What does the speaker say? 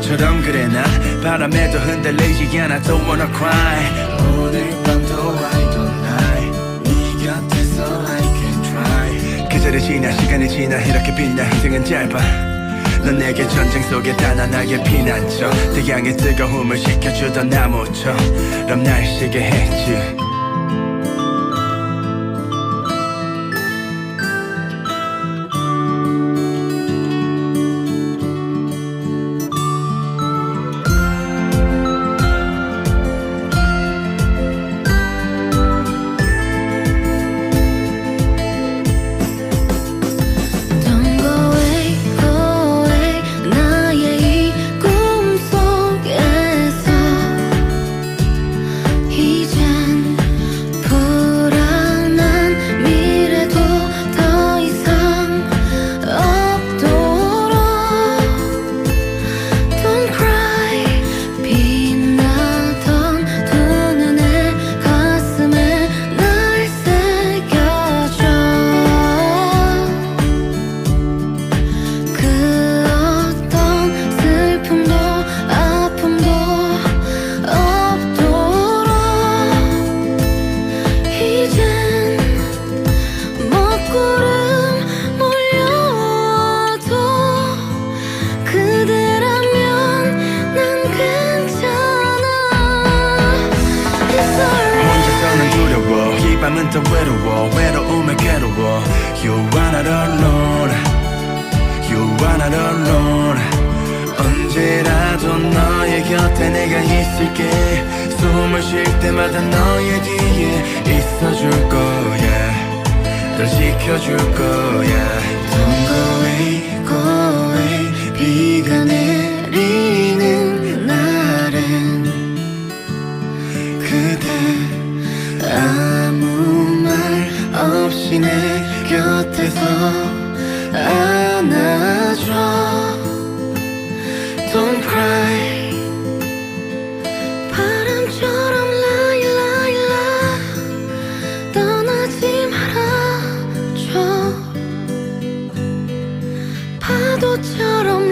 그래 난 바람에도 흔들리지 않아. Don't wanna cry. 오늘 밤도 I don't lie. 네 곁에서 I can try. 계절이 지나 시간이 지나 이렇게 빛나 인생은 짧아. 넌 내게 전쟁 속에 단 하나의 피난처. 태양의 뜨거움을 식혀주던 나무처럼 날 쉬게 했지 이 밤은 더 외로워 외로움에 괴로워. You are not alone. You are not alone. 언제라도 너의 곁에 내가 있을게. 숨을 쉴 때마다 너의 뒤에 있어줄 거야. 널 지켜줄 거야 내 곁에서 안아줘. Don't cry. 바람처럼 라일라일라 떠나지 말아줘. 파도처럼